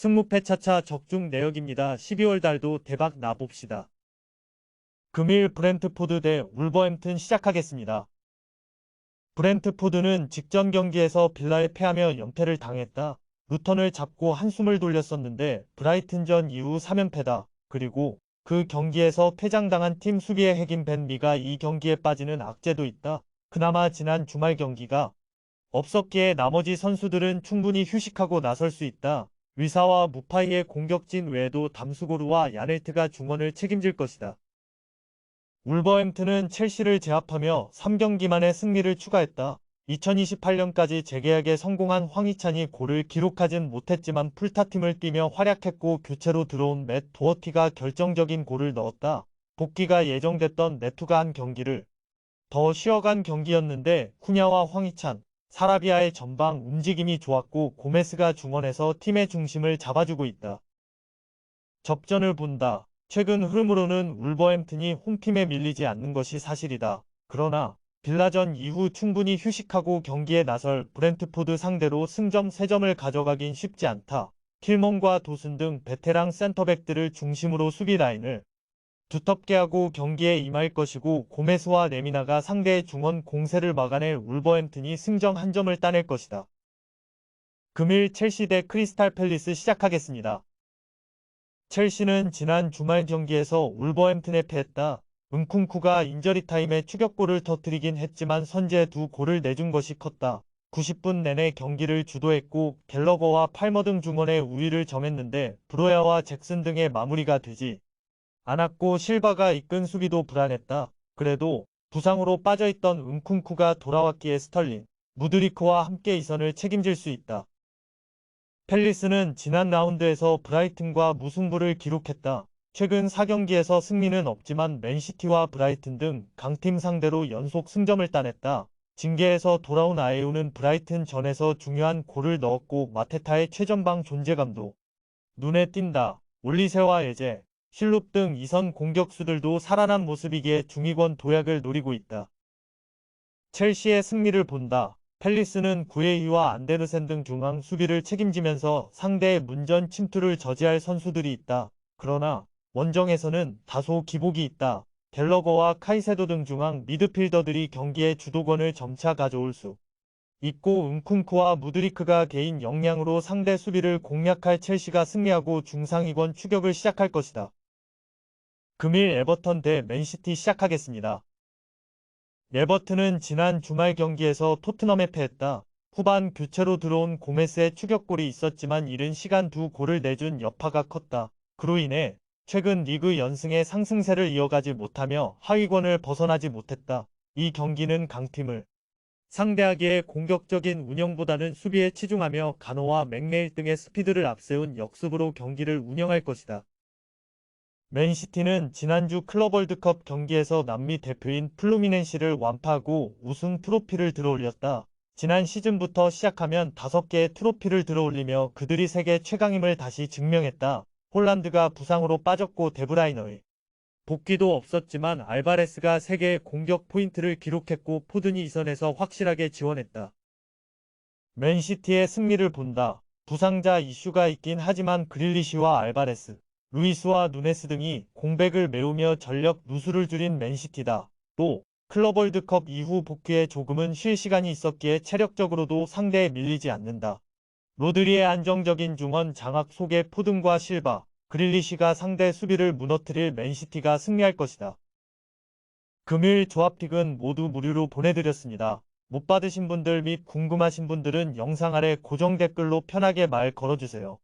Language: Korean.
승무패 차차 적중 내역입니다. 12월 달도 대박 나봅시다. 금일 브렌트포드 대 울버햄튼 시작하겠습니다. 브렌트포드는 직전 경기에서 빌라에 패하며 연패를 당했다. 루턴을 잡고 한숨을 돌렸었는데 브라이튼전 이후 3연패다. 그리고 그 경기에서 퇴장당한 팀 수비의 핵인 벤미가 이 경기에 빠지는 악재도 있다. 그나마 지난 주말 경기가 없었기에 나머지 선수들은 충분히 휴식하고 나설 수 있다. 위사와 무파이의 공격진 외에도 담수고르와 야넬트가 중원을 책임질 것이다. 울버햄튼은 첼시를 제압하며 3경기 만에 승리를 추가했다. 2028년까지 재계약에 성공한 황희찬이 골을 기록하진 못했지만 풀타팀을 뛰며 활약했고 교체로 들어온 맷 도어티가 결정적인 골을 넣었다. 복귀가 예정됐던 네투가 한 경기를 더 쉬어간 경기였는데 쿠냐와 황희찬, 사라비아의 전방 움직임이 좋았고 고메스가 중원에서 팀의 중심을 잡아주고 있다. 접전을 본다. 최근 흐름으로는 울버햄튼이 홈팀에 밀리지 않는 것이 사실이다. 그러나 빌라전 이후 충분히 휴식하고 경기에 나설 브렌트포드 상대로 승점 3점을 가져가긴 쉽지 않다. 킬먼과 도슨 등 베테랑 센터백들을 중심으로 수비 라인을 두텁게 하고 경기에 임할 것이고 고메스와 레미나가 상대의 중원 공세를 막아낼 울버햄튼이 승점 한 점을 따낼 것이다. 금일 첼시 대 크리스탈 팰리스 시작하겠습니다. 첼시는 지난 주말 경기에서 울버햄튼에 패했다. 은쿵쿠가 인저리 타임에 추격골을 터뜨리긴 했지만 선제 두 골을 내준 것이 컸다. 90분 내내 경기를 주도했고 갤러거와 팔머 등 중원의 우위를 점했는데 브로야와 잭슨 등의 마무리가 되지 않았고 실바가 이끈 수비도 불안했다. 그래도 부상으로 빠져있던 은쿵쿠가 돌아왔기에 스털린, 무드리크와 함께 이 선을 책임질 수 있다. 펠리스는 지난 라운드에서 브라이튼과 무승부를 기록했다. 최근 4경기에서 승리는 없지만 맨시티와 브라이튼 등 강팀 상대로 연속 승점을 따냈다. 징계에서 돌아온 아에우는 브라이튼 전에서 중요한 골을 넣었고 마테타의 최전방 존재감도 눈에 띈다. 올리세와 에제, 실룹 등 이선 공격수들도 살아난 모습이기에 중위권 도약을 노리고 있다. 첼시의 승리를 본다. 펠리스는 구에이와 안데르센 등 중앙 수비를 책임지면서 상대의 문전 침투를 저지할 선수들이 있다. 그러나 원정에서는 다소 기복이 있다. 갤러거와 카이세도 등 중앙 미드필더들이 경기의 주도권을 점차 가져올 수 있고 은쿵쿠와 무드리크가 개인 역량으로 상대 수비를 공략할 첼시가 승리하고 중상위권 추격을 시작할 것이다. 금일 에버턴 대 맨시티 시작하겠습니다. 에버튼은 지난 주말 경기에서 토트넘에 패했다. 후반 교체로 들어온 고메스의 추격골이 있었지만 이른 시간 두 골을 내준 여파가 컸다. 그로 인해 최근 리그 연승의 상승세를 이어가지 못하며 하위권을 벗어나지 못했다. 이 경기는 강팀을 상대하기에 공격적인 운영보다는 수비에 치중하며 가노와 맥네일 등의 스피드를 앞세운 역습으로 경기를 운영할 것이다. 맨시티는 지난주 클럽 월드컵 경기에서 남미 대표인 플루미넨시를 완파하고 우승 트로피를 들어올렸다. 지난 시즌부터 시작하면 5개의 트로피를 들어올리며 그들이 세계 최강임을 다시 증명했다. 홀란드가 부상으로 빠졌고 데브라이너의 복귀도 없었지만 알바레스가 3개의 공격 포인트를 기록했고 포든이 이선에서 확실하게 지원했다. 맨시티의 승리를 본다. 부상자 이슈가 있긴 하지만 그릴리시와 알바레스, 루이스와 누네스 등이 공백을 메우며 전력 누수를 줄인 맨시티다. 또 클럽 월드컵 이후 복귀에 조금은 쉴 시간이 있었기에 체력적으로도 상대에 밀리지 않는다. 로드리의 안정적인 중원 장악 속에 포든과 실바, 그릴리시가 상대 수비를 무너뜨릴 맨시티가 승리할 것이다. 금일 조합픽은 모두 무료로 보내드렸습니다. 못 받으신 분들 및 궁금하신 분들은 영상 아래 고정 댓글로 편하게 말 걸어주세요.